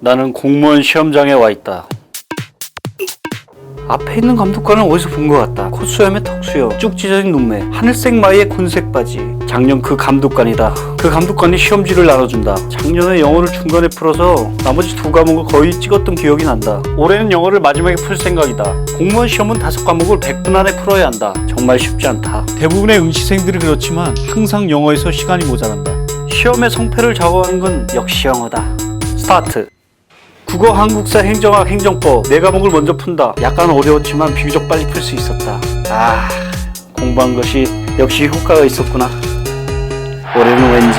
나는 공무원 시험장에 와 있다. 앞에 있는 감독관은 어디서 본 것 같다. 콧수염에 턱수염, 쭉 찢어진 눈매, 하늘색 마이에 곤색 바지. 작년 그 감독관이다. 그 감독관이 시험지를 나눠준다. 작년에 영어를 중간에 풀어서 나머지 두 과목을 거의 찍었던 기억이 난다. 올해는 영어를 마지막에 풀 생각이다. 공무원 시험은 다섯 과목을 100분 안에 풀어야 한다. 정말 쉽지 않다. 대부분의 응시생들이 그렇지만 항상 영어에서 시간이 모자란다. 시험의 성패를 좌우하는 건 역시 영어다. 스타트. 국어, 한국사, 행정학, 행정법 네 과목을 먼저 푼다. 약간 어려웠지만 비교적 빨리 풀 수 있었다. 아, 공부한 것이 역시 효과가 있었구나. 올해는 왠지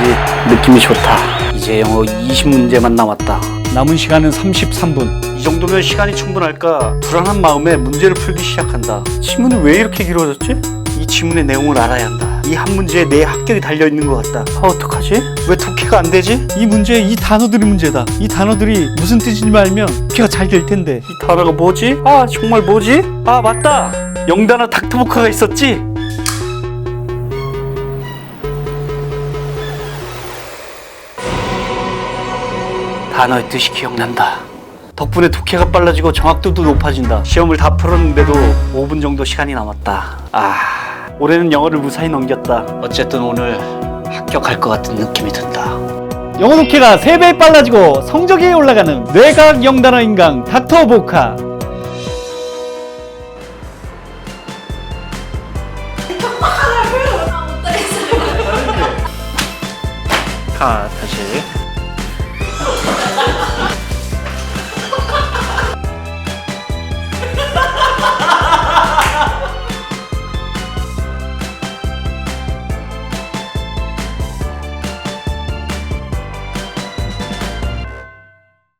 느낌이 좋다. 이제 영어 20문제만 남았다. 남은 시간은 33분. 이 정도면 시간이 충분할까? 불안한 마음에 문제를 풀기 시작한다. 지문이 왜 이렇게 길어졌지? 이 지문의 내용을 알아야 한다. 이 한 문제에 내 합격이 달려 있는 것 같다. 아 어떡하지? 왜 독해가 안 되지? 이 문제 이 단어들이 문제다. 이 단어들이 무슨 뜻인지 알면 독해가 잘 될 텐데. 이 단어가 뭐지? 아 정말 뭐지? 아 맞다. 영단어 닥터보카가 있었지. 단어의 뜻이 기억난다. 덕분에 독해가 빨라지고 정확도도 높아진다. 시험을 다 풀었는데도 5분 정도 시간이 남았다. 아, 올해는 영어를 무사히 넘겼다. 어쨌든 오늘 합격할 것 같은 느낌이 든다. 영어 독해가 3배 빨라지고 성적이 올라가는 뇌과학 영단어 인강 닥터 보카. 다시.